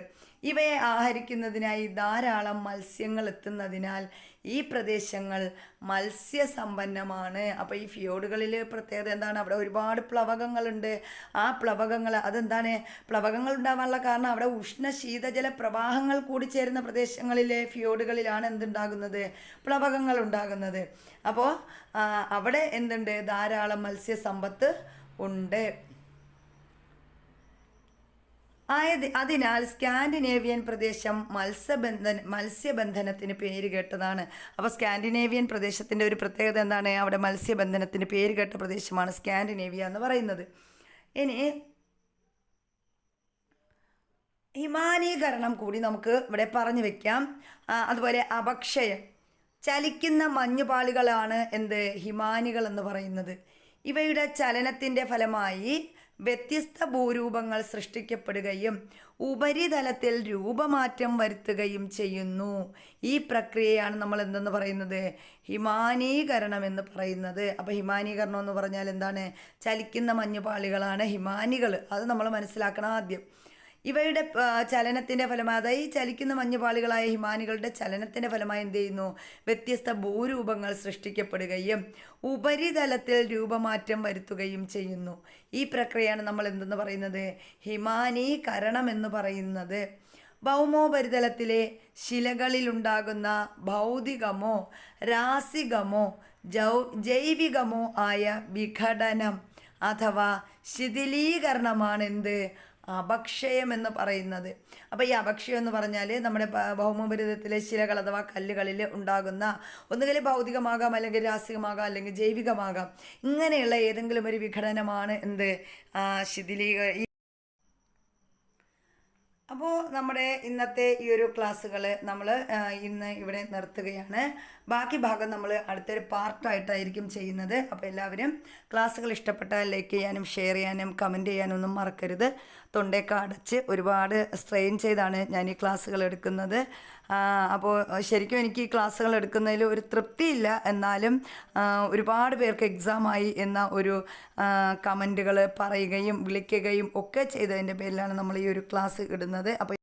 ഇവയെ ആഹരിക്കുന്നതിനായി ധാരാളം മത്സ്യങ്ങൾ എത്തുന്നതിനാൽ ഈ പ്രദേശങ്ങൾ മത്സ്യസമ്പന്നമാണ്. അപ്പോൾ ഈ ഫിയോഡുകളിൽ പ്രത്യേകത എന്താണ്? അവിടെ ഒരുപാട് പ്ലവകങ്ങളുണ്ട്. ആ പ്ലവകങ്ങൾ അതെന്താണ്? പ്ലവകങ്ങൾ ഉണ്ടാവാനുള്ള കാരണം അവിടെ ഉഷ്ണ ശീതജല പ്രവാഹങ്ങൾ കൂടിച്ചേരുന്ന പ്രദേശങ്ങളിലെ ഫിയോഡുകളിലാണ് എന്തുണ്ടാകുന്നത്? പ്ലവകങ്ങൾ ഉണ്ടാകുന്നത്. അപ്പോൾ അവിടെ എന്തുണ്ട്? ധാരാളം മത്സ്യസമ്പത്ത് ഉണ്ട്. ആയത് അതിനാൽ സ്കാൻഡിനേവിയൻ പ്രദേശം മത്സ്യബന്ധന മത്സ്യബന്ധനത്തിന് പേര് കേട്ടതാണ്. അപ്പോൾ സ്കാൻഡിനേവിയൻ പ്രദേശത്തിന്റെ ഒരു പ്രത്യേകത എന്താണ്? അവിടെ മത്സ്യബന്ധനത്തിന് പേര് കേട്ട പ്രദേശമാണ് സ്കാൻഡിനേവിയ എന്ന് പറയുന്നത്. ഇനി ഹിമാനീകരണം കൂടി നമുക്ക് ഇവിടെ പറഞ്ഞു വെക്കാം. അതുപോലെ അപക്ഷയം. ചലിക്കുന്ന മഞ്ഞുപാളികളാണ് എന്ത്? ഹിമാനികൾ എന്ന് പറയുന്നത്. ഇവയുടെ ചലനത്തിന്റെ ഫലമായി വ്യത്യസ്ത ഭൂരൂപങ്ങൾ സൃഷ്ടിക്കപ്പെടുകയും ഉപരിതലത്തിൽ രൂപമാറ്റം വരുത്തുകയും ചെയ്യുന്നു. ഈ പ്രക്രിയയാണ് നമ്മൾ എന്തെന്ന് പറയുന്നത്? ഹിമാനീകരണം എന്ന് പറയുന്നത്. അപ്പോൾ ഹിമാനീകരണം എന്ന് പറഞ്ഞാൽ എന്താണ്? ചലിക്കുന്ന മഞ്ഞുപാളികളാണ് ഹിമാനികൾ. അത് നമ്മൾ മനസ്സിലാക്കണം ആദ്യം. ഇവയുടെ ചലനത്തിന്റെ ഫലമായി അതായത് ചലിക്കുന്ന മഞ്ഞുപാളികളായ ഹിമാനികളുടെ ചലനത്തിന്റെ ഫലമായി എന്ത് ചെയ്യുന്നു? വ്യത്യസ്ത ഭൂരൂപങ്ങൾ സൃഷ്ടിക്കപ്പെടുകയും ഉപരിതലത്തിൽ രൂപമാറ്റം വരുത്തുകയും ചെയ്യുന്നു. ഈ പ്രക്രിയയാണ് നമ്മൾ എന്തെന്ന് പറയുന്നത്? ഹിമാനീകരണം എന്ന് പറയുന്നത്. ഭൗമോപരിതലത്തിലെ ശിലകളിലുണ്ടാകുന്ന ഭൗതികമോ രാസികമോ ജൗ ജൈവികമോ ആയ വിഘടനം അഥവാ ശിഥിലീകരണമാണ് എന്ത് അപക്ഷയം എന്ന് പറയുന്നത്. അപ്പോൾ ഈ അപക്ഷയം എന്ന് പറഞ്ഞാൽ നമ്മുടെ ഭൗമപരിതത്തിലെ ശിലകൾ അഥവാ കല്ലുകളിൽ ഉണ്ടാകുന്ന ഒന്നുകിൽ ഭൗതികമാകാം അല്ലെങ്കിൽ രാസികമാകാം അല്ലെങ്കിൽ ജൈവികമാകാം. ഇങ്ങനെയുള്ള ഏതെങ്കിലും ഒരു വിഘടനമാണ് എന്ത്? ശിഥിലീക അപ്പോൾ നമ്മുടെ ഇന്നത്തെ ഈ ഒരു ക്ലാസ്സുകൾ നമ്മൾ ഇന്ന് ഇവിടെ നിർത്തുകയാണ്. ബാക്കി ഭാഗം നമ്മൾ അടുത്തൊരു പാർട്ടായിട്ടായിരിക്കും ചെയ്യുന്നത്. അപ്പോൾ എല്ലാവരും ക്ലാസ്സുകൾ ഇഷ്ടപ്പെട്ടാൽ ലൈക്ക് ചെയ്യാനും ഷെയർ ചെയ്യാനും കമന്റ് ചെയ്യാനും ഒന്നും മറക്കരുത്. തൊണ്ടയൊക്കെ അടച്ച് ഒരുപാട് സ്ട്രെയിൻ ചെയ്താണ് ഞാൻ ഈ ക്ലാസ്സുകൾ എടുക്കുന്നത്. അപ്പോൾ ശരിക്കും എനിക്ക് ഈ ക്ലാസ്സുകൾ എടുക്കുന്നതിൽ ഒരു തൃപ്തിയില്ല. എന്നാലും ഒരുപാട് പേർക്ക് എക്സാമായി എന്ന ഒരു കമന്റുകൾ പറയുകയും വിളിക്കുകയും ഒക്കെ ചെയ്തതിന്റെ പേരിലാണ് നമ്മൾ ഈ ഒരു ക്ലാസ് ഇടുന്നത്. അപ്പോൾ